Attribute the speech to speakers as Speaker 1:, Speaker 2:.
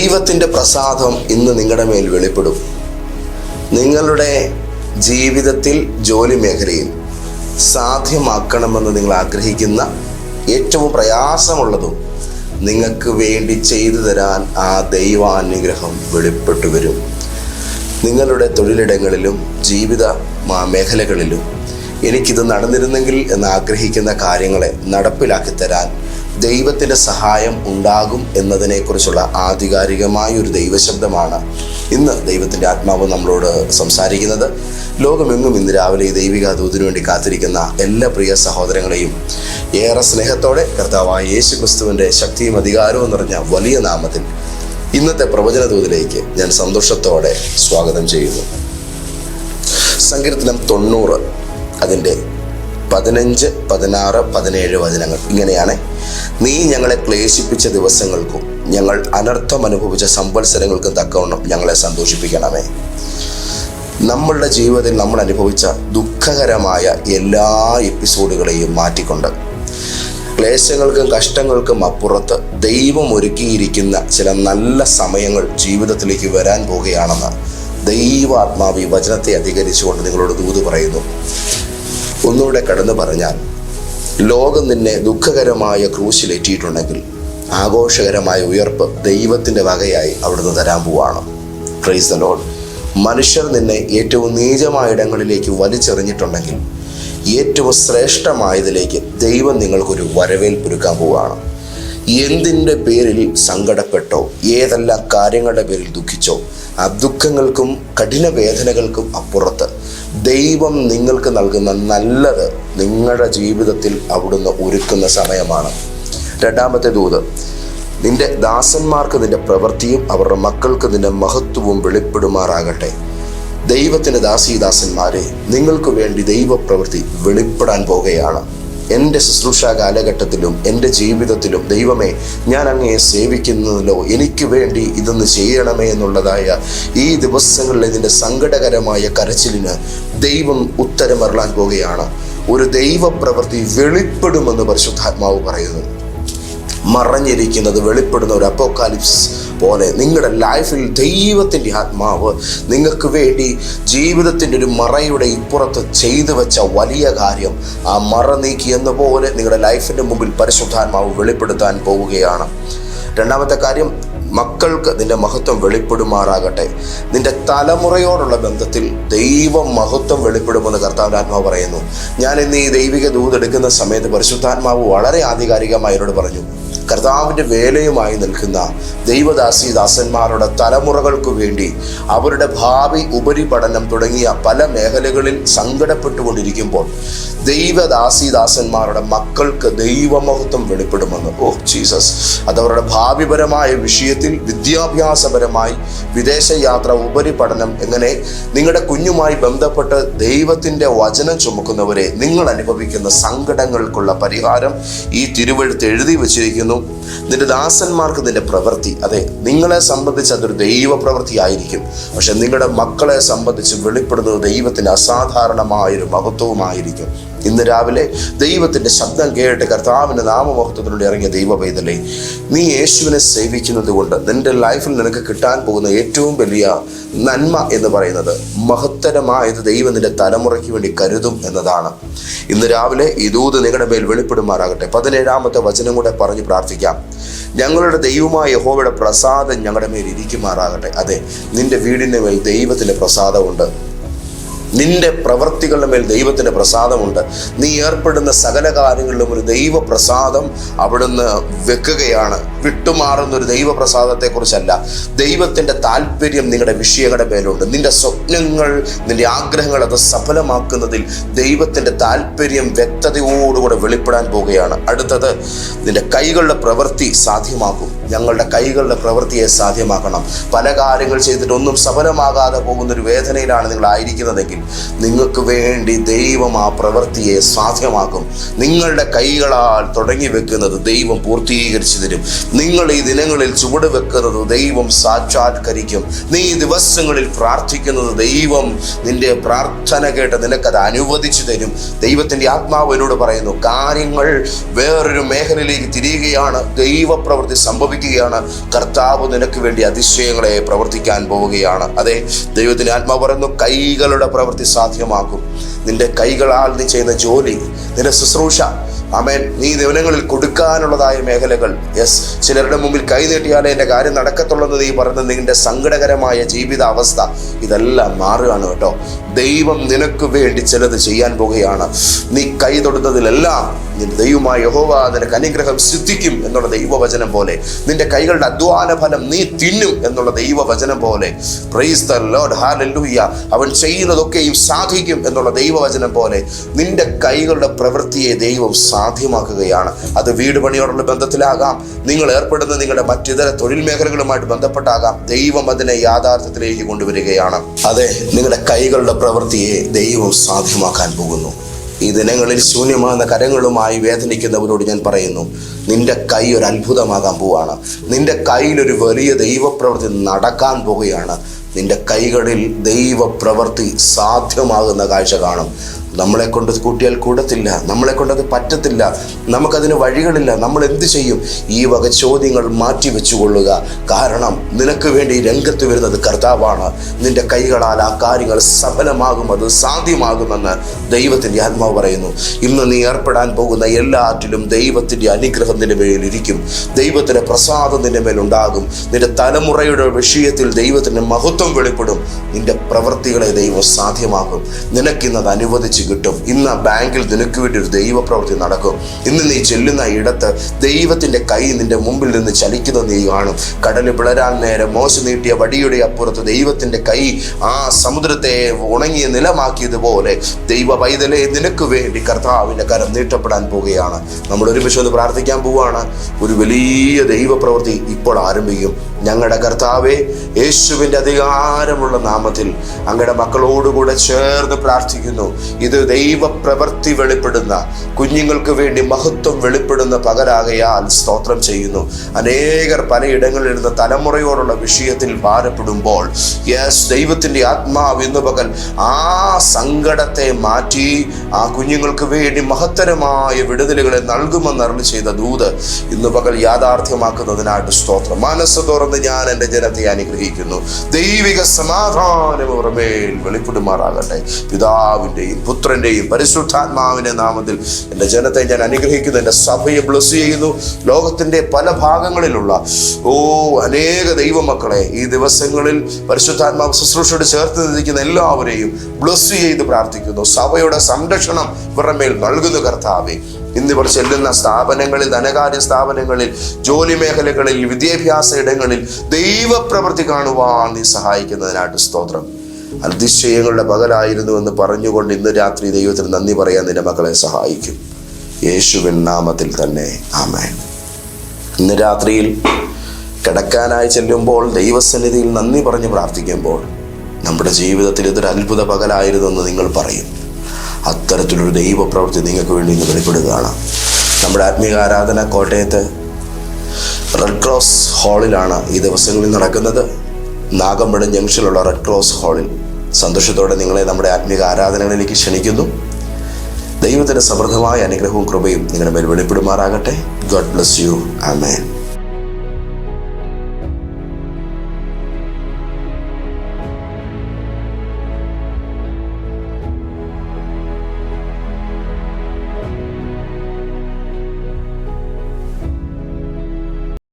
Speaker 1: ദൈവത്തിന്റെ പ്രസാദം ഇന്ന് നിങ്ങളുടെ മേൽ വെളിപ്പെടും. നിങ്ങളുടെ ജീവിതത്തിൽ ജോലി മേഖലയിൽ സാധ്യമാക്കണമെന്ന് നിങ്ങൾ ആഗ്രഹിക്കുന്ന ഏറ്റവും പ്രയാസമുള്ളതും നിങ്ങൾക്ക് വേണ്ടി ചെയ്തു തരാൻ ആ ദൈവാനുഗ്രഹം വെളിപ്പെട്ടു വരും. നിങ്ങളുടെ തൊഴിലിടങ്ങളിലും ജീവിത മേഖലകളിലും എനിക്കിത് നടന്നിരുന്നെങ്കിൽ എന്ന് ആഗ്രഹിക്കുന്ന കാര്യങ്ങളെ നടപ്പിലാക്കി തരാൻ ദൈവത്തിന്റെ സഹായം ഉണ്ടാകും എന്നതിനെക്കുറിച്ചുള്ള ആധികാരികമായ ഒരു ദൈവശബ്ദമാണ് ഇന്ന് ദൈവത്തിന്റെ ആത്മാവ് നമ്മളോട് സംസാരിക്കുന്നത്. ലോകമെങ്ങും ഇന്ന് രാവിലെ ഈ ദൈവിക ദൂതിനു വേണ്ടി കാത്തിരിക്കുന്ന എല്ലാ പ്രിയ സഹോദരങ്ങളെയും ഏറെ സ്നേഹത്തോടെ കർത്താവായ യേശു ക്രിസ്തുവിന്റെ ശക്തിയും അധികാരവും നിറഞ്ഞ വലിയ നാമത്തിൽ ഇന്നത്തെ പ്രവചന ദൂതിലേക്ക് ഞാൻ സന്തോഷത്തോടെ സ്വാഗതം ചെയ്യുന്നു. സങ്കീർത്തനം തൊണ്ണൂറ് അതിന്റെ പതിനഞ്ച് പതിനാറ് പതിനേഴ് വചനങ്ങൾ. ഇങ്ങനെയാണ്. നീ ഞങ്ങളെ ക്ലേശിപ്പിച്ച ദിവസങ്ങൾക്കും ഞങ്ങൾ അനർത്ഥം അനുഭവിച്ച സംവത്സരങ്ങൾക്കും തക്കവണ്ണം ഞങ്ങളെ സന്തോഷിപ്പിക്കണമേ. നമ്മളുടെ ജീവിതത്തിൽ നമ്മൾ അനുഭവിച്ച ദുഃഖകരമായ എല്ലാ എപ്പിസോഡുകളെയും മാറ്റിക്കൊണ്ട് ക്ലേശങ്ങൾക്കും കഷ്ടങ്ങൾക്കും അപ്പുറത്ത് ദൈവം ഒരുക്കിയിരിക്കുന്ന ചില നല്ല സമയങ്ങൾ ജീവിതത്തിലേക്ക് വരാൻ പോവുകയാണെന്ന് ദൈവാത്മാവി വചനത്തെ അധികരിച്ചുകൊണ്ട് നിങ്ങളോട് ദൂത് പറയുന്നു. ഒന്നുകൂടെ കടന്നു പറഞ്ഞാൽ ലോകം നിന്നെ ദുഃഖകരമായ ക്രൂശിലേറ്റിയിട്ടുണ്ടെങ്കിൽ ആഘോഷകരമായ ഉയർപ്പ് ദൈവത്തിന്റെ വകയായി അവിടുന്ന് തരാൻ പോവാണ്. പ്രൈസ് ദ ലോഡ് മനുഷ്യർ നിന്നെ ഏറ്റവും നീചമായ ഇടങ്ങളിലേക്ക് വലിച്ചെറിഞ്ഞിട്ടുണ്ടെങ്കിൽ ഏറ്റവും ശ്രേഷ്ഠമായതിലേക്ക് ദൈവം നിങ്ങൾക്കൊരു വരവേൽപ്പൊരുക്കാൻ പോവുകയാണ് എന്തിന്റെ പേരിൽ സങ്കടപ്പെട്ടോ? ഏതെല്ലാം കാര്യങ്ങളുടെ പേരിൽ ദുഃഖിച്ചോ? ആ ദുഃഖങ്ങൾക്കും കഠിന വേദനകൾക്കും അപ്പുറത്ത് ദൈവം നിങ്ങൾക്ക് നൽകുന്ന നല്ലത് നിങ്ങളുടെ ജീവിതത്തിൽ അവിടുന്ന് ഒരുക്കുന്ന സമയമാണ്. രണ്ടാമത്തെ ദൂത് നിന്റെ ദാസന്മാർക്ക് നിന്റെ പ്രവൃത്തിയും അവരുടെ മക്കൾക്ക് നിന്റെ മഹത്വവും വെളിപ്പെടുമാറാകട്ടെ. ദൈവത്തിന്റെ ദാസീദാസന്മാരെ നിങ്ങൾക്ക് വേണ്ടി ദൈവപ്രവൃത്തി വെളിപ്പെടാൻ പോകുകയാണ് എന്റെ ശുശ്രൂഷ കാലഘട്ടത്തിലും എന്റെ ജീവിതത്തിലും ദൈവമേ ഞാൻ അങ്ങയെ സേവിക്കുന്നതിലോ എനിക്ക് വേണ്ടി ഇതൊന്ന് ചെയ്യണമേ എന്നുള്ളതായ ഈ ദിവസങ്ങളിൽ ഇതിന്റെ സങ്കടകരമായ കരച്ചിലിന് ദൈവം ഉത്തരമറളാൻ പോകുകയാണ് ഒരു ദൈവപ്രവൃത്തി വെളിപ്പെടുമെന്ന് പരിശുദ്ധാത്മാവ് പറയുന്നു. മറഞ്ഞിരിക്കുന്നത് വെളിപ്പെടുന്ന ഒരു അപ്പോക്കാലിപ്സ് പോലെ. നിങ്ങളുടെ ലൈഫിൽ ദൈവത്തിന്റെ ആത്മാവ് നിങ്ങൾക്ക് വേണ്ടി ജീവിതത്തിന്റെ ഒരു മറയുടെ ഇപ്പുറത്ത് ചെയ്തു വെച്ച വലിയ കാര്യം ആ മറ നീക്കി എന്ന പോലെ നിങ്ങളുടെ ലൈഫിന്റെ മുമ്പിൽ പരിശുദ്ധാത്മാവ് വെളിപ്പെടുത്താൻ പോവുകയാണ്. രണ്ടാമത്തെ കാര്യം മക്കൾക്ക് നിന്റെ മഹത്വം വെളിപ്പെടുമാറാകട്ടെ. നിന്റെ തലമുറയോടുള്ള ബന്ധത്തിൽ ദൈവ മഹത്വം വെളിപ്പെടുമെന്ന് കർത്താവിന്റെ ആത്മാവ് പറയുന്നു. ഞാൻ ഇന്ന് ഈ ദൈവിക ദൂതെടുക്കുന്ന സമയത്ത് പരിശുദ്ധാത്മാവ് വളരെ ആധികാരികമായി എന്നോട് പറഞ്ഞു. കർത്താവിന്റെ വേലയുമായി നിൽക്കുന്ന ദൈവദാസി ദാസന്മാരുടെ തലമുറകൾക്ക് വേണ്ടി അവരുടെ ഭാവി ഉപരിപഠനം തുടങ്ങിയ പല മേഖലകളിൽ സങ്കടപ്പെട്ടുകൊണ്ടിരിക്കുമ്പോൾ ദൈവദാസി ദാസന്മാരുടെ മക്കൾക്ക് ദൈവമഹത്വം വെളിപ്പെടുമെന്ന്. Oh Jesus. അതവരുടെ ഭാവിപരമായ വിഷയത്തിൽ വിദ്യാഭ്യാസപരമായി വിദേശയാത്ര ഉപരിപഠനം എങ്ങനെ നിങ്ങളുടെ കുഞ്ഞുമായി ബന്ധപ്പെട്ട് ദൈവത്തിന്റെ വചനം ചുമക്കുന്നവരെ നിങ്ങൾ അനുഭവിക്കുന്ന സങ്കടങ്ങൾക്കുള്ള പരിഹാരം ഈ തിരുവഴുത്ത് എഴുതി വച്ചിരിക്കുന്നു. നിന്റെ ദാസന്മാർക്ക് നിന്റെ പ്രവൃത്തി. അതെ നിങ്ങളെ സംബന്ധിച്ച് അതൊരു ദൈവ പ്രവൃത്തി ആയിരിക്കും പക്ഷെ നിങ്ങളുടെ മക്കളെ സംബന്ധിച്ച് വെളിപ്പെടുന്നത് ദൈവത്തിന്റെ അസാധാരണമായൊരു മഹത്വവുമായിരിക്കും. ഇന്ന് രാവിലെ ദൈവത്തിന്റെ ശബ്ദം കേട്ട് കർത്താവിന്റെ നാമമഹത്വത്തിലൂടെ ഇറങ്ങിയ ദൈവ പൈതലേ നീ യേശുവിനെ സേവിക്കുന്നത് കൊണ്ട് നിന്റെ ലൈഫിൽ നിനക്ക് കിട്ടാൻ പോകുന്ന ഏറ്റവും വലിയ നന്മ എന്ന് പറയുന്നത് മഹത്തരമായത് ദൈവം നിന്റെ തലമുറയ്ക്ക് വേണ്ടി കരുതും എന്നതാണ്. ഇന്ന് രാവിലെ ഈ ദൂത് നിങ്ങളുടെ മേൽ വെളിപ്പെടുമാറാകട്ടെ. പതിനേഴാമത്തെ വചനം കൂടെ പറഞ്ഞ് പ്രാർത്ഥിക്കാം. ഞങ്ങളുടെ ദൈവമായ യഹോവയുടെ പ്രസാദം ഞങ്ങളുടെ മേൽ ഇരിക്കുമാറാകട്ടെ. അതെ നിന്റെ വീടിന്റെ മേൽ ദൈവത്തിന്റെ പ്രസാദമുണ്ട്. നിന്റെ പ്രവൃത്തികളുടെ മേൽ ദൈവത്തിന്റെ പ്രസാദമുണ്ട്. നീ ഏർപ്പെടുന്ന സകല കാര്യങ്ങളിലും ഒരു ദൈവപ്രസാദം അവിടുന്ന് വെക്കുകയാണ്. വിട്ടുമാറുന്ന ഒരു ദൈവപ്രസാദത്തെക്കുറിച്ചല്ല. ദൈവത്തിന്റെ താല്പര്യം നിങ്ങളുടെ വിഷയങ്ങളുടെ മേലുണ്ട്. നിന്റെ സ്വപ്നങ്ങൾ നിന്റെ ആഗ്രഹങ്ങൾ അത് സഫലമാക്കുന്നതിൽ ദൈവത്തിന്റെ താല്പര്യം വ്യക്തതയോടുകൂടെ വെളിപ്പെടാൻ പോവുകയാണ് അടുത്തത് നിന്റെ കൈകളുടെ പ്രവൃത്തി സാധ്യമാക്കും. ഞങ്ങളുടെ കൈകളുടെ പ്രവൃത്തിയെ സാധ്യമാക്കണം. പല കാര്യങ്ങൾ ചെയ്തിട്ട് ഒന്നും സഫലമാകാതെ പോകുന്ന ഒരു വേദനയിലാണ് നിങ്ങൾ ആയിരിക്കുന്നതെങ്കിൽ നിങ്ങൾക്ക് വേണ്ടി ദൈവം ആ പ്രവൃത്തിയെ സാധ്യമാക്കും. നിങ്ങളുടെ കൈകളാൽ തുടങ്ങി വെക്കുന്നത് ദൈവം പൂർത്തീകരിച്ചു തരും. നിങ്ങൾ ഈ ദിനങ്ങളിൽ ചുവട് വെക്കുന്നത് ദൈവം സാക്ഷാത്കരിക്കും. നീ ഈ ദിവസങ്ങളിൽ പ്രാർത്ഥിക്കുന്നത് ദൈവം നിന്റെ പ്രാർത്ഥന കേട്ട് നിനക്കത് അനുവദിച്ചു തരും. ദൈവത്തിന്റെ ആത്മാവ് എന്നോട് പറയുന്നു കാര്യങ്ങൾ വേറൊരു മേഖലയിലേക്ക് തിരിയുകയാണ്. ദൈവപ്രവൃത്തി സംഭവിക്കും. സംഭവിക്കുകയാണ് കർത്താവ് നിനക്ക് വേണ്ടി അതിശയങ്ങളെ പ്രവർത്തിക്കാൻ പോവുകയാണ്. അതെ ദൈവത്തിന് ആത്മാവ് പറയുന്നു കൈകളുടെ പ്രവൃത്തി സാധ്യമാക്കും. നിന്റെ കൈകളാൽ നീ ചെയ്യുന്ന ജോലി നിന്റെ ശുശ്രൂഷ അമേൻ നീ ദിവനങ്ങളിൽ കൊടുക്കാനുള്ളതായ മേഖലകൾ. യെസ് ചിലരുടെ മുമ്പിൽ കൈ നീട്ടിയാലേ എന്റെ കാര്യം നടക്കത്തുള്ളെന്ന് നീ പറഞ്ഞ നിന്റെ സങ്കടകരമായ ജീവിത അവസ്ഥ ഇതെല്ലാം മാറുകയാണ് കേട്ടോ. ദൈവം നിനക്ക് വേണ്ടി ചിലത് ചെയ്യാൻ പോവുകയാണ്. നീ കൈ തൊടുന്നതിലെല്ലാം നിന്റെ ദൈവമായ യഹോവ നിനക്ക് അനുഗ്രഹം സിദ്ധിക്കും എന്നുള്ള ദൈവവചനം പോലെ. നിന്റെ കൈകളുടെ അധ്വാന ഫലം നീ തിന്നും എന്നുള്ള ദൈവവചനം പോലെ. പ്രൈസ് ദ ലോർഡ് ഹാലൂയ്യ അവൻ ചെയ്യുന്നതൊക്കെയും സാധിക്കും എന്നുള്ള ദൈവവചനം പോലെ. നിന്റെ കൈകളുടെ പ്രവൃത്തിയെ ദൈവം സാധ്യമാക്കുകയാണ്. അത് വീട് പണിയോടുള്ള ബന്ധത്തിലാകാം. നിങ്ങൾ ഏർപ്പെടുന്ന നിങ്ങളുടെ മറ്റിതര തൊഴിൽ മേഖലകളുമായിട്ട് ബന്ധപ്പെട്ടാകാം. ദൈവം അതിനെ യാഥാർത്ഥ്യത്തിലേക്ക് കൊണ്ടുവരികയാണ്. അതെ നിങ്ങളുടെ കൈകളുടെ പ്രവൃത്തിയെ ദൈവം സാധ്യമാക്കാൻ പോകുന്നു. ഈ ദിനങ്ങളിൽ ശൂന്യമാകുന്ന കരങ്ങളുമായി വേദനിക്കുന്നവരോട് ഞാൻ പറയുന്നു നിന്റെ കൈ ഒരു അത്ഭുതമാകാൻ പോവാണ്. നിന്റെ കയ്യിൽ ഒരു വലിയ ദൈവപ്രവൃത്തി നടക്കാൻ പോവുകയാണ്. നിന്റെ കൈകളിൽ ദൈവപ്രവൃത്തി സാധ്യമാകുന്ന കാഴ്ച കാണും. നമ്മളെ കൊണ്ട് കൂട്ടിയാൽ കൂടത്തില്ല നമ്മളെ കൊണ്ടത് പറ്റത്തില്ല നമുക്കതിന് വഴികളില്ല നമ്മൾ എന്ത് ചെയ്യും? ഈ വക ചോദ്യങ്ങൾ മാറ്റി വെച്ചുകൊള്ളുക. കാരണം നിനക്ക് വേണ്ടി രംഗത്ത് വരുന്നത് കർത്താവാണ്. നിന്റെ കൈകളാൽ ആ കാര്യങ്ങൾ സഫലമാകും അത് സാധ്യമാകുമെന്ന് ദൈവത്തിന്റെ ആത്മാവ് പറയുന്നു. ഇന്ന് നീ ഏർപ്പെടാൻ പോകുന്ന എല്ലാറ്റിലും ദൈവത്തിന്റെ അനുഗ്രഹം നിന്റെ മേലിരിക്കും ദൈവത്തിന്റെ പ്രസാദം നിന്റെ മേലുണ്ടാകും നിന്റെ തലമുറയുടെ വിഷയത്തിൽ ദൈവത്തിന്റെ മഹത്വം വെളിപ്പെടും. നിന്റെ പ്രവൃത്തികളെ ദൈവം സാധ്യമാകും നിനക്കിന്നത് അനുവദിച്ച് കിട്ടും. ഇന്ന് ബാങ്കിൽ നിനക്ക് വേണ്ടി ഒരു ദൈവപ്രവൃത്തി നടക്കും. ഇന്ന് നീ ചെല്ലുന്ന ഇടത്ത് ദൈവത്തിന്റെ കൈ നിന്റെ മുമ്പിൽ നിന്ന് ചലിക്കുന്നത് നീ കാണും. കടൽ പിളരാൻ നേരം മോശ നീട്ടിയ വടിയുടെ അപ്പുറത്ത് ദൈവത്തിന്റെ കൈ ആ സമുദ്രത്തെ ഉണങ്ങിയ നിലമാക്കിയതുപോലെ ദൈവ പൈതലെ നിനക്ക് വേണ്ടി കർത്താവിന്റെ കരം നീട്ടപ്പെടാൻ പോവുകയാണ്. നമ്മൾ ഒരുമിച്ച് ഒന്ന് പ്രാർത്ഥിക്കാൻ പോവുകയാണ്. ഒരു വലിയ ദൈവപ്രവൃത്തി ഇപ്പോൾ ആരംഭിക്കും. ഞങ്ങളുടെ കർത്താവെ യേശുവിന്റെ അധികാരമുള്ള നാമത്തിൽ അങ്ങയുടെ മക്കളോടുകൂടെ ചേർന്ന് പ്രാർത്ഥിക്കുന്നു. ഇത് ദൈവപ്രവൃത്തി വെളിപ്പെടുന്ന കുഞ്ഞുങ്ങൾക്ക് വേണ്ടി മഹത്വം വെളിപ്പെടുന്ന പകരാകയാൽ സ്തോത്രം ചെയ്യുന്നു. അനേകർ പലയിടങ്ങളിൽ നിന്ന് തലമുറയോടുള്ള വിഷയത്തിൽ ഭാരപ്പെടുമ്പോൾ യെസ് ദൈവത്തിന്റെ ആത്മാവ് ഇന്ന് പകൽ ആ സങ്കടത്തെ മാറ്റി ആ കുഞ്ഞുങ്ങൾക്ക് വേണ്ടി മഹത്തരമായ വിടുതലുകളെ നൽകുമെന്ന് അരുളി ചെയ്ത ദൂത് ഇന്ന് പകൽ യാഥാർത്ഥ്യമാക്കുന്നതിനായിട്ട് സ്തോത്രം. മനസ്സ് തുറന്ന് ഞാൻ എന്റെ ജനത്തെ അനുഗ്രഹിക്കുന്നു. ദൈവിക സമാധാനം ഉറമേൽ വെളിപ്പെടുമാറാകട്ടെ. പിതാവിന്റെയും പുത്രന്റെയും പരിശുദ്ധാത്മാവിന്റെ നാമത്തിൽ എന്റെ ജനത്തെ ഞാൻ അനുഗ്രഹിക്കുന്നു. എന്റെ സഭയെ ബ്ലസ് ചെയ്യുന്നു. ലോകത്തിന്റെ പല ഭാഗങ്ങളിലുള്ള ഓ അനേക ദൈവമക്കളെ ഈ ദിവസങ്ങളിൽ പരിശുദ്ധാത്മാവ് ശുശ്രൂഷയോട് ചേർത്ത് നിൽക്കുന്ന എല്ലാവരെയും ബ്ലസ് ചെയ്ത് പ്രാർത്ഥിക്കുന്നു. സഭയുടെ സംരക്ഷണം ഇവരുടെ മേൽ നൽകുന്നു കർത്താവെ. ഇന്നിവർ ചെല്ലുന്ന സ്ഥാപനങ്ങളിൽ ധനകാര്യ സ്ഥാപനങ്ങളിൽ ജോലി മേഖലകളിൽ വിദ്യാഭ്യാസ ഇടങ്ങളിൽ ദൈവപ്രവൃത്തി കാണുവാൻ നീ സഹായിക്കുന്നതിനായിട്ട് സ്തോത്രം. അതിശയങ്ങളുടെ പകലായിരുന്നു എന്ന് പറഞ്ഞുകൊണ്ട് ഇന്ന് രാത്രി ദൈവത്തിന് നന്ദി പറയാൻ നിന്റെ മക്കളെ സഹായിക്കും. യേശുവിൻ നാമത്തിൽ തന്നെ ആമേൻ. ഇന്ന് രാത്രിയിൽ കിടക്കാനായി ചെല്ലുമ്പോൾ ദൈവസന്നിധിയിൽ നന്ദി പറഞ്ഞ് പ്രാർത്ഥിക്കുമ്പോൾ നമ്മുടെ ജീവിതത്തിൽ ഇതൊരു അത്ഭുത പകലായിരുന്നു എന്ന് നിങ്ങൾ പറയും. അത്തരത്തിലൊരു ദൈവപ്രവൃത്തി നിങ്ങൾക്ക് വേണ്ടി ഇന്ന് വെളിപ്പെടുകയാണ്. നമ്മുടെ ആത്മീയ ആരാധന കോട്ടയത്ത് റെഡ് ക്രോസ് ഹാളിലാണ് ഈ ദിവസങ്ങളിൽ നടക്കുന്നത്. നാഗമ്പടം ജംഗ്ഷനിലുള്ള റെഡ് ക്രോസ് ഹാളിൽ സന്തോഷത്തോടെ നിങ്ങളെ നമ്മുടെ ആത്മീയ ആരാധനകളിലേക്ക് ക്ഷണിക്കുന്നു. ദൈവത്തിന്റെ സമൃദ്ധമായ അനുഗ്രഹവും കൃപയും നിങ്ങളുടെ മേൽ വെളിപ്പെടുമാറാകട്ടെ. God bless you amen